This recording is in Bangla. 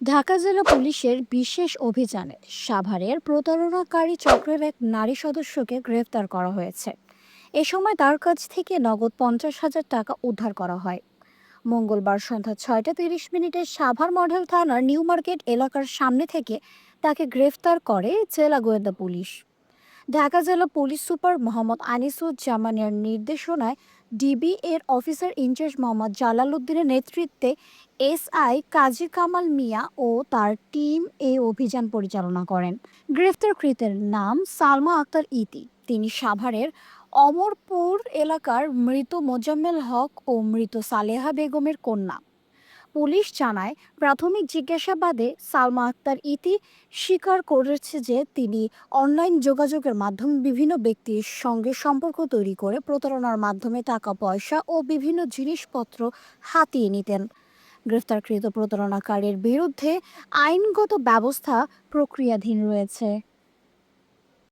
ঢাকা জেলা পুলিশের বিশেষ অভিযানে সাভারের প্রতারণাকারী চক্রের এক নারী সদস্যকে গ্রেফতার করা হয়েছে। এ সময় তার কাছ থেকে নগদ পঞ্চাশ হাজার টাকা উদ্ধার করা হয়। মঙ্গলবার সন্ধ্যা ছয়টা তিরিশ মিনিটে সাভার মডেল থানার নিউ মার্কেট এলাকার সামনে থেকে তাকে গ্রেফতার করে জেলা গোয়েন্দা পুলিশ। ঢাকা জেলা পুলিশ সুপার মোহাম্মদ আনিসুজ্জামানের নির্দেশনায় ডিবি এর অফিসার ইনচার্জ মোহাম্মদ জালাল উদ্দিনের নেতৃত্বে এসআই কাজী কামাল মিয়া ও তার টিম এই অভিযান পরিচালনা করেন। গ্রেফতারকৃতের নাম সালমা আক্তার ইতি। তিনি সাভারের অমরপুর এলাকার মৃত মোজাম্মেল হক ও মৃত সালেহা বেগমের কন্যা। পুলিশ জানায়, প্রাথমিক জিজ্ঞাসাবাদে সালমা আক্তার ইতি স্বীকার করেছে যে তিনি অনলাইন যোগাযোগের মাধ্যমে বিভিন্ন ব্যক্তির সঙ্গে সম্পর্ক তৈরি করে প্রতারণার মাধ্যমে টাকা পয়সা ও বিভিন্ন জিনিসপত্র হাতিয়ে নিতেন। গ্রেফতারকৃত প্রতারণাকারীর বিরুদ্ধে আইনগত ব্যবস্থা প্রক্রিয়াধীন রয়েছে।